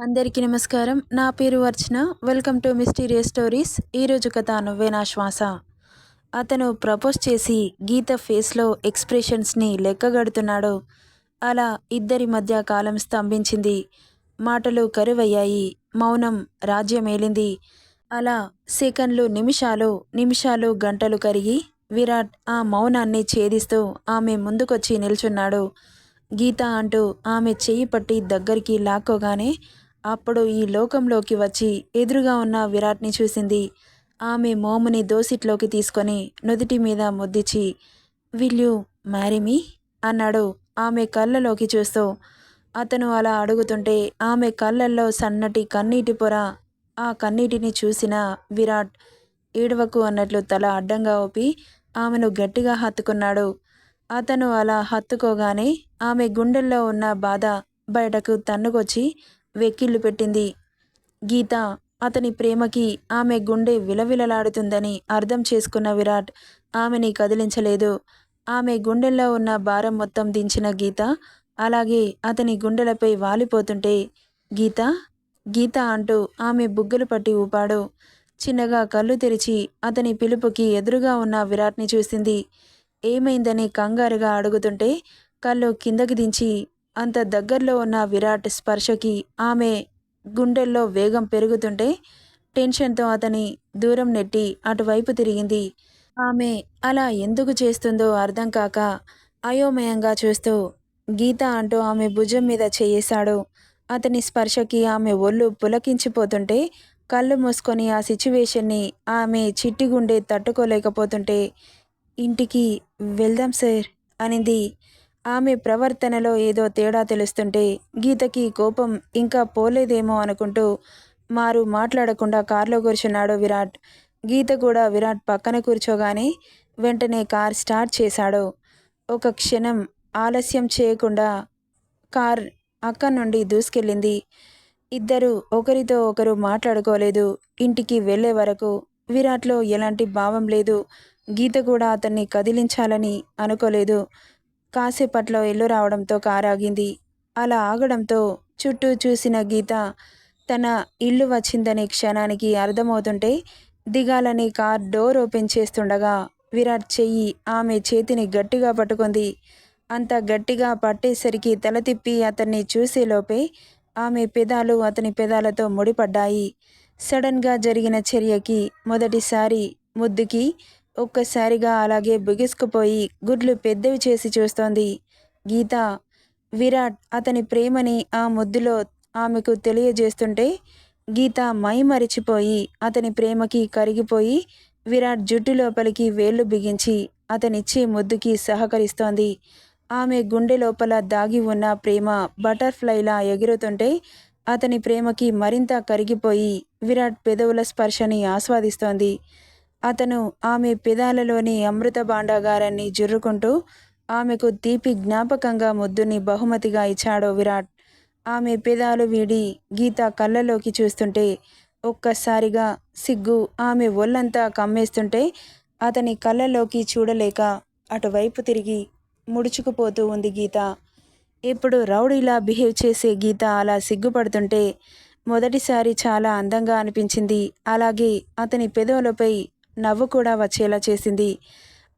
అందరికీ నమస్కారం. నా పేరు Archana. Welcome to mysterious stories. ఈరోజు కథ నువ్వే నా శ్వాస. అతను ప్రపోజ్ చేసి గీత ఫేస్లో ఎక్స్ప్రెషన్స్ని లెక్కగడుతున్నాడు. అలా ఇద్దరి మధ్య కాలం స్తంభించింది. మాటలు కరువయ్యాయి. మౌనం రాజ్యమేలింది. అలా సెకండ్లు నిమిషాలు నిమిషాలు గంటలు కరిగి విరాట్ ఆ మౌనాన్ని ఛేదిస్తూ ఆమె ముందుకొచ్చి నిల్చున్నాడు. గీత అంటూ ఆమె చెయ్యి పట్టి దగ్గరికి లాక్కోగానే అప్పుడు ఈ లోకంలోకి వచ్చి ఎదురుగా ఉన్న విరాట్ని చూసింది. ఆమె మోముని దోసిట్లోకి తీసుకొని నుదుటి మీద ముద్దిచి విల్ యూ అన్నాడు ఆమె కళ్ళలోకి చూస్తూ. అతను అలా అడుగుతుంటే ఆమె కళ్ళల్లో సన్నటి కన్నీటి పొర ఆ కన్నీటిని చూసిన విరాట్ ఏడవకు అన్నట్లు తల అడ్డంగా ఊపి ఆమెను గట్టిగా హత్తుకున్నాడు. అతను అలా హత్తుకోగానే ఆమె గుండెల్లో ఉన్న బాధ బయటకు తన్నుకొచ్చి వెక్కిళ్ళు పెట్టింది. గీత అతని ప్రేమకి ఆమె గుండె విలవిలలాడుతుందని అర్థం చేసుకున్న విరాట్ ఆమెని కదిలించలేదు. ఆమె గుండెల్లో ఉన్న భారం మొత్తం దించిన గీత అలాగే అతని గుండెలపై వాలిపోతుంటే గీత గీత అంటూ ఆమె బుగ్గలు పట్టి ఊపాడు. చిన్నగా కళ్ళు తెరిచి అతని పిలుపుకి ఎదురుగా ఉన్న విరాట్ని చూసింది. ఏమైందని కంగారుగా అడుగుతుంటే కళ్ళు కిందకి దించి అంత దగ్గరలో ఉన్న విరాట్ స్పర్శకి ఆమె గుండెల్లో వేగం పెరుగుతుంటే టెన్షన్తో అతని దూరం నెట్టి అటువైపు తిరిగింది. ఆమె అలా ఎందుకు చేస్తుందో అర్థం కాక అయోమయంగా చూస్తూ గీత అంటూ ఆమె భుజం మీద చేయేశాడు. అతని స్పర్శకి ఆమె ఒళ్ళు పులకించిపోతుంటే కళ్ళు మూసుకొని ఆ సిచ్యువేషన్ని ఆమె చిట్టి గుండె తట్టుకోలేకపోతుంటే ఇంటికి వెళ్దాం సార్ అనింది. ఆమె ప్రవర్తనలో ఏదో తేడా తెలుస్తుంటే గీతకి కోపం ఇంకా పోలేదేమో అనుకుంటూ మారు మాట్లాడకుండా కారులో కూర్చున్నాడు విరాట్. గీత కూడా విరాట్ పక్కన కూర్చోగానే వెంటనే కార్ స్టార్ట్ చేశాడు. ఒక క్షణం ఆలస్యం చేయకుండా కార్ అక్కడి నుండి దూసుకెళ్ళింది. ఇద్దరు ఒకరితో ఒకరు మాట్లాడుకోలేదు. ఇంటికి వెళ్ళే వరకు విరాట్లో ఎలాంటి భావం లేదు. గీత కూడా అతన్ని కదిలించాలని అనుకోలేదు. కాసేపట్లో ఇల్లు రావడంతో కారు ఆగింది అలా ఆగడంతో చుట్టూ చూసిన గీత తన ఇల్లు వచ్చిందనే క్షణానికి అర్థమవుతుంటే దిగాలని కార్ డోర్ ఓపెన్ చేస్తుండగా విరాట్ చెయ్యి ఆమె చేతిని గట్టిగా పట్టుకుంది. అంత గట్టిగా పట్టేసరికి తల తిప్పి అతన్ని చూసేలోపే ఆమె పెదాలు అతని పెదాలతో ముడిపడ్డాయి. సడన్గా జరిగిన చర్యకి మొదటిసారి ముద్దుకి ఒక్కసారిగా అలాగే బిగుసుకుపోయి గుడ్లు పెద్దవి చేసి చూస్తోంది. గీత విరాట్ అతని ప్రేమని ఆ ముద్దులో ఆమెకు తెలియజేస్తుంటే గీత మైమరిచిపోయి అతని ప్రేమకి కరిగిపోయి విరాట్ జుట్టు లోపలికి వేళ్ళు బిగించి అతనిచ్చే ముద్దుకి సహకరిస్తోంది. ఆమె గుండె లోపల దాగి ఉన్న ప్రేమ బటర్ఫ్లైలా ఎగురుతుంటే అతని ప్రేమకి మరింత కరిగిపోయి విరాట్ పెదవుల స్పర్శని ఆస్వాదిస్తోంది. అతను ఆమె పెదాలలోని అమృత భాండాగారాన్ని జుర్రుకుంటూ ఆమెకు తీపి జ్ఞాపకంగా ముద్దుని బహుమతిగా ఇచ్చాడో విరాట్. ఆమె పెదాలు వీడి గీత కళ్ళలోకి చూస్తుంటే ఒక్కసారిగా సిగ్గు ఆమె ఒళ్ళంతా కమ్మేస్తుంటే అతని కళ్ళలోకి చూడలేక అటువైపు తిరిగి ముడుచుకుపోతూ ఉంది గీత. ఇప్పుడు రౌడీలా బిహేవ్ చేసే గీత అలా సిగ్గుపడుతుంటే మొదటిసారి చాలా అందంగా అనిపించింది. అలాగే అతని పెదవులపై నవ్వు కూడా వచ్చేలా చేసింది.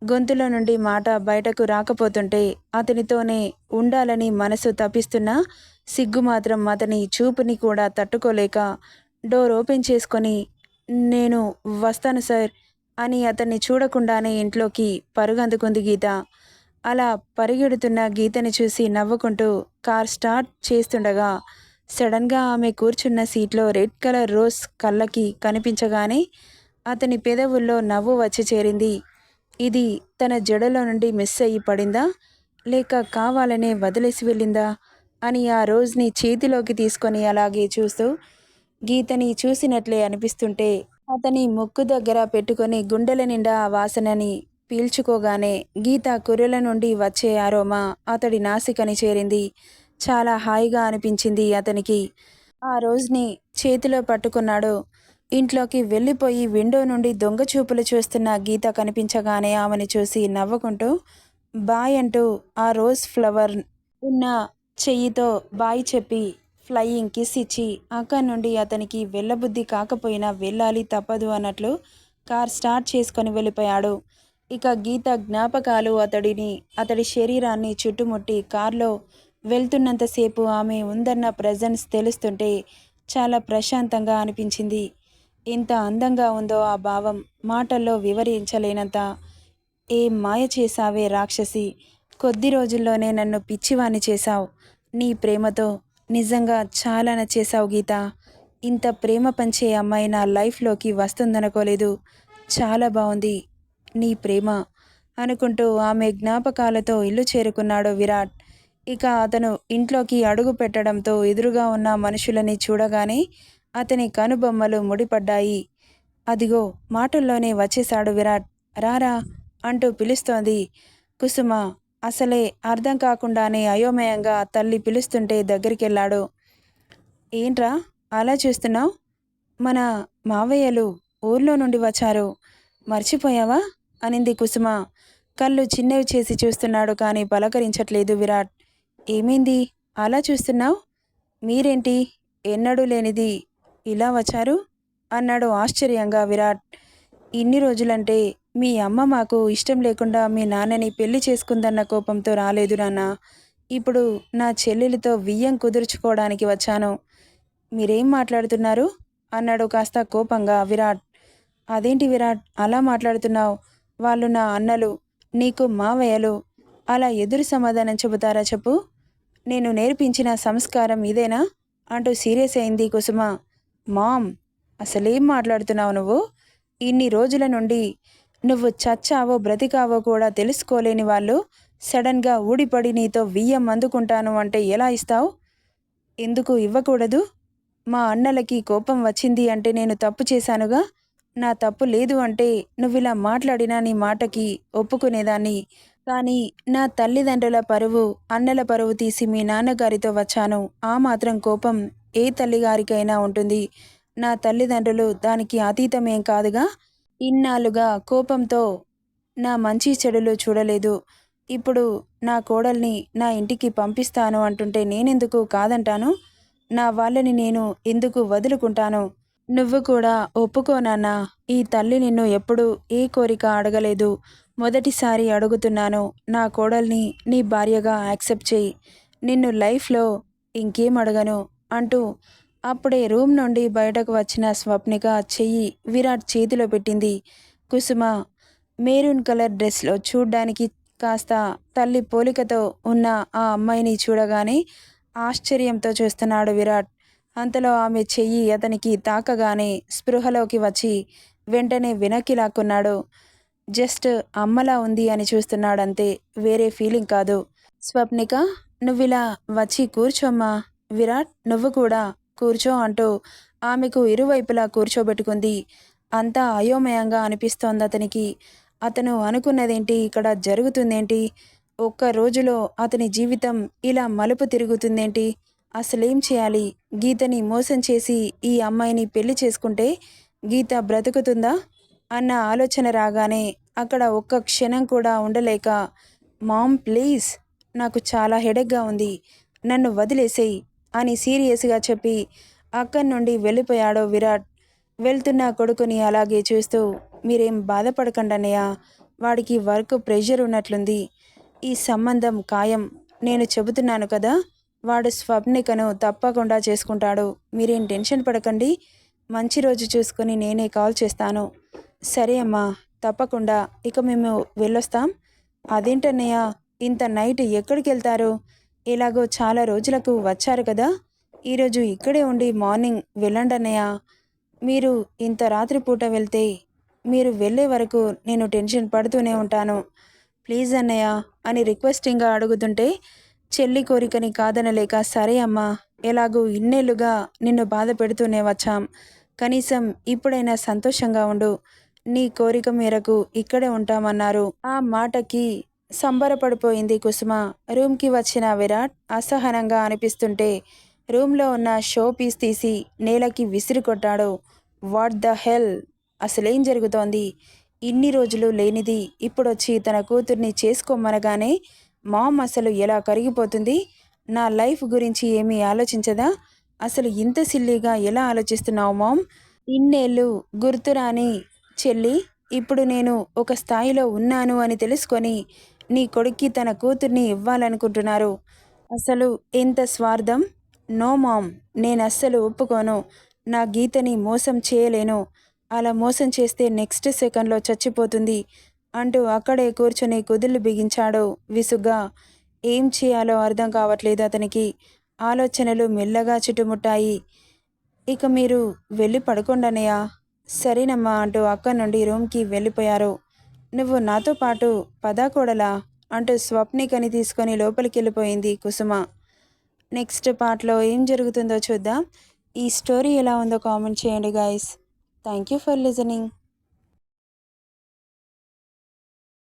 గొంతులో నుండి మాట బయటకు రాకపోతుంటే అతనితోనే ఉండాలని మనసు తప్పిస్తున్నా సిగ్గు మాత్రం అతని చూపుని కూడా తట్టుకోలేక డోర్ ఓపెన్ చేసుకొని నేను వస్తాను సార్ అని అతన్ని చూడకుండానే ఇంట్లోకి పరుగందుకుంది గీత. అలా పరిగెడుతున్న గీతని చూసి నవ్వుకుంటూ కార్ స్టార్ట్ చేస్తుండగా సడన్గా ఆమె కూర్చున్న సీట్లో రెడ్ కలర్ రోజ్ కళ్ళకి కనిపించగానే అతని పెదవుల్లో నవ్వు వచ్చి చేరింది. ఇది తన జడలో నుండి మిస్ అయ్యి పడిందా? లేక కావాలనే వదిలేసి వెళ్ళిందా? అని ఆ రోజుని చేతిలోకి తీసుకొని అలాగే చూస్తూ గీతని చూసినట్లే అనిపిస్తుంటే అతని ముక్కు దగ్గర పెట్టుకొని గుండెల నిండా ఆ వాసనని పీల్చుకోగానే గీత కుర్రెల నుండి వచ్చే ఆరోమా అతడి నాసికని చేరింది. చాలా హాయిగా అనిపించింది అతనికి. ఆ రోజుని చేతిలో పట్టుకున్నాడు. ఇంట్లోకి వెళ్ళిపోయి విండో నుండి దొంగ చూపులు చూస్తున్న గీత కనిపించగానే ఆమెను చూసి నవ్వుకుంటూ బాయ్ అంటూ ఆ రోజ్ ఫ్లవర్ ఉన్న చెయ్యితో బాయ్ చెప్పి ఫ్లయింగ్ కిస్ ఇచ్చి అక్కడి నుండి అతనికి వెళ్ళబుద్ధి కాకపోయినా వెళ్ళాలి తప్పదు అన్నట్లు కార్ స్టార్ట్ చేసుకొని వెళ్ళిపోయాడు. ఇక గీత జ్ఞాపకాలు అతడిని అతడి శరీరాన్ని చుట్టుముట్టి కార్లో వెళ్తున్నంతసేపు ఆమె ఉందన్న ప్రజెన్స్ తెలుస్తుంటే చాలా ప్రశాంతంగా అనిపించింది. ఎంత అందంగా ఉందో ఆ భావం మాటల్లో వివరించలేనంత ఏం మాయ చేశావే రాక్షసి? కొద్ది రోజుల్లోనే నన్ను పిచ్చివాణ్ణి చేశావు. నీ ప్రేమతో నిజంగా చాలా నచ్చేశావు గీత. ఇంత ప్రేమ పంచే అమ్మాయి నా లైఫ్లోకి వస్తుందనుకోలేదు. చాలా బాగుంది నీ ప్రేమ అనుకుంటూ ఆమె జ్ఞాపకాలతో ఇల్లు చేరుకున్నాడు విరాట్. ఇక అతను ఇంట్లోకి అడుగు పెట్టడంతో ఎదురుగా ఉన్న మనుషులని చూడగానే అతని కనుబొమ్మలు ముడిపడ్డాయి. అదిగో మాటల్లోనే వచ్చేశాడు విరాట్. రారా అంటూ పిలుస్తోంది. కుసుమ అసలే అర్థం కాకుండానే అయోమయంగా తల్లి పిలుస్తుంటే దగ్గరికెళ్ళాడు. ఏంట్రా అలా చూస్తున్నావు? మన మావయ్యలు ఊర్లో నుండి వచ్చారు. మర్చిపోయావా? అనింది కుసుమ. కళ్ళు చిన్నవి చేసి చూస్తున్నాడు కానీ పలకరించట్లేదు విరాట్. ఏమైంది? అలా చూస్తున్నావు? మీరేంటి? ఎన్నడూ లేనిది. ఇలా వచ్చారు? అన్నాడు ఆశ్చర్యంగా విరాట్. ఇన్ని రోజులంటే మీ అమ్మ మాకు ఇష్టం లేకుండా మీ నాన్నని పెళ్ళి చేసుకుందన్న కోపంతో రాలేదు నాన్న. ఇప్పుడు నా చెల్లెలితో వియ్యం కుదుర్చుకోవడానికి వచ్చాను. మీరేం మాట్లాడుతున్నారు? అన్నాడు కాస్త కోపంగా విరాట్. అదేంటి విరాట్ అలా మాట్లాడుతున్నావు? వాళ్ళు నా అన్నలు నీకు మావయ్యలు అలా ఎదురు సమాధానం చెబుతారా చెప్పు? నేను నేర్పించిన సంస్కారం ఇదేనా? అంటూ సీరియస్ అయింది కుసుమ. మామ్ అసలేం మాట్లాడుతున్నావు నువ్వు? ఇన్ని రోజుల నుండి నువ్వు చచ్చావో బ్రతికావో కూడా తెలుసుకోలేని వాళ్ళు సడన్గా ఊడిపడి నీతో వియ్యం అందుకుంటాను అంటే ఎలా ఇస్తావు? ఎందుకు ఇవ్వకూడదు? మా అన్నలకి కోపం వచ్చింది అంటే నేను తప్పు చేశానుగా? నా తప్పు లేదు అంటే నువ్విలా మాట్లాడినా నీ మాటకి ఒప్పుకునేదాన్ని. కానీ నా తల్లిదండ్రుల పరువు అన్నల పరువు తీసి మీ నాన్నగారితో వచ్చాను. ఆ మాత్రం కోపం ఏ తల్లిగారికైనా ఉంటుంది. నా తల్లిదండ్రులు దానికి అతీతమేం కాదుగా? ఇన్నాళ్ళుగా కోపంతో నా మంచి చెడులు చూడలేదు. ఇప్పుడు నా కోడల్ని నా ఇంటికి పంపిస్తాను అంటుంటే నేనెందుకు కాదంటాను? నా వాళ్ళని నేను ఎందుకు వదులుకుంటాను? నువ్వు కూడా ఒప్పుకోనాన్నా ఈ తల్లి నిన్ను ఎప్పుడు ఏ కోరిక అడగలేదు. మొదటిసారి అడుగుతున్నాను నా కోడల్ని నీ భార్యగా యాక్సెప్ట్ చేయి. నిన్ను లైఫ్లో ఇంకేం అడగను? అంటూ అప్పుడే రూమ్ నుండి బయటకు వచ్చిన స్వప్నిక చెయ్యి విరాట్ చేతిలో పెట్టింది. కుసుమ మెరూన్ కలర్ డ్రెస్లో చూడ్డానికి కాస్త తల్లి పోలికతో ఉన్న ఆ అమ్మాయిని చూడగానే ఆశ్చర్యంతో చూస్తున్నాడు విరాట్. అంతలో ఆమె చెయ్యి అతనికి తాకగానే స్పృహలోకి వచ్చి వెంటనే వెనక్కి లాక్కున్నాడు. జస్ట్ అమ్మలా ఉంది అని చూస్తున్నాడంతే వేరే ఫీలింగ్ కాదు. స్వప్నిక నువ్విలా వచ్చి కూర్చోమ్మా. విరాట్ నువ్వు కూడా కూర్చో అంటూ ఆమెకు ఇరువైపులా కూర్చోబెట్టుకుంది. అంతా అయోమయంగా అనిపిస్తోంది అతనికి. అతను అనుకున్నదేంటి ఇక్కడ జరుగుతుందేంటి? ఒక్క రోజులో అతని జీవితం ఇలా మలుపు తిరుగుతుందేంటి? అసలేం చేయాలి? గీతని మోసం చేసి ఈ అమ్మాయిని పెళ్ళి చేసుకుంటే గీత బ్రతుకుతుందా? అన్న ఆలోచన రాగానే అక్కడ ఒక్క క్షణం కూడా ఉండలేక మామ్ ప్లీజ్ నాకు చాలా హెడెక్గా ఉంది. నన్ను వదిలేసేయి. అని సీరియస్గా చెప్పి అక్కడి నుండి వెళ్ళిపోయాడో విరాట్. వెళ్తున్న కొడుకుని అలాగే చూస్తూ మీరేం బాధపడకండి అన్నయ్య వాడికి వర్క్ ప్రెషర్ ఉన్నట్లుంది. ఈ సంబంధం ఖాయం. నేను చెబుతున్నాను కదా వాడు స్వప్నికను తప్పకుండా చేసుకుంటాడు. మీరేం టెన్షన్ పడకండి. మంచి రోజు చూసుకొని నేనే కాల్ చేస్తాను. సరే అమ్మా తప్పకుండా. ఇక మేము వెళ్ళొస్తాం. అదేంటన్నయ్య ఇంత నైట్ ఎక్కడికి వెళ్తారు ఎలాగో చాలా రోజులకు వచ్చారు కదా. ఈరోజు ఇక్కడే ఉండి మార్నింగ్ వెళ్ళండి అన్నయ్య. మీరు ఇంత రాత్రిపూట వెళ్తే మీరు వెళ్ళే వరకు నేను టెన్షన్ పడుతూనే ఉంటాను. ప్లీజ్ అన్నయ్య అని రిక్వెస్టింగ్గా అడుగుతుంటే చెల్లి కోరికని కాదనలేక సరే అమ్మా ఎలాగూ ఇన్నేళ్ళుగా నిన్ను బాధ పెడుతూనే వచ్చాం. కనీసం ఇప్పుడైనా సంతోషంగా ఉండు. నీ కోరిక మేరకు ఇక్కడే ఉంటామన్నారు. ఆ మాటకి సంబరపడిపోయింది కుసుమ. రూమ్కి వచ్చిన విరాట్ అసహనంగా అనిపిస్తుంటే రూమ్లో ఉన్న షో పీస్ తీసి నేలకి విసిరి కొట్టాడు. What the hell? అసలేం జరుగుతోంది? ఇన్ని రోజులు లేనిది ఇప్పుడొచ్చి తన కూతుర్ని చేసుకోమనగానే మామ్ అసలు ఎలా కరిగిపోతుంది? నా లైఫ్ గురించి ఏమీ ఆలోచించదా? అసలు ఇంత సిల్లీగా ఎలా ఆలోచిస్తున్నావు మామ్? ఇన్నేళ్ళు గుర్తురాని చెల్లి ఇప్పుడు నేను ఒక స్థాయిలో ఉన్నాను అని తెలుసుకొని నీ కొడుక్కి తన కూతుర్ని ఇవ్వాలనుకుంటున్నారు. అసలు ఎంత స్వార్థం? నో మామ్ నేను అస్సలు ఒప్పుకోను. నా గీతని మోసం చేయలేను. అలా మోసం చేస్తే నెక్స్ట్ సెకండ్లో చచ్చిపోతుంది అంటూ అక్కడే కూర్చొని కుదుళ్ళు బిగించాడు విసుగ్గా. ఏం చేయాలో అర్థం కావట్లేదు అతనికి. ఆలోచనలు మెల్లగా చుట్టుముట్టాయి. ఇక మీరు వెళ్ళి పడుకోండనయ్యా సరేనమ్మా అంటూ అక్కడి నుండి రూమ్కి వెళ్ళిపోయారు. నువ్వు నాతో పాటు పదా కూడలా అంటూ స్వప్నికని తీసుకొని లోపలికి వెళ్ళిపోయింది కుసుమ. నెక్స్ట్ పార్ట్లో ఏం జరుగుతుందో చూద్దాం. ఈ స్టోరీ ఎలా ఉందో కామెంట్ చేయండి guys thank you for listening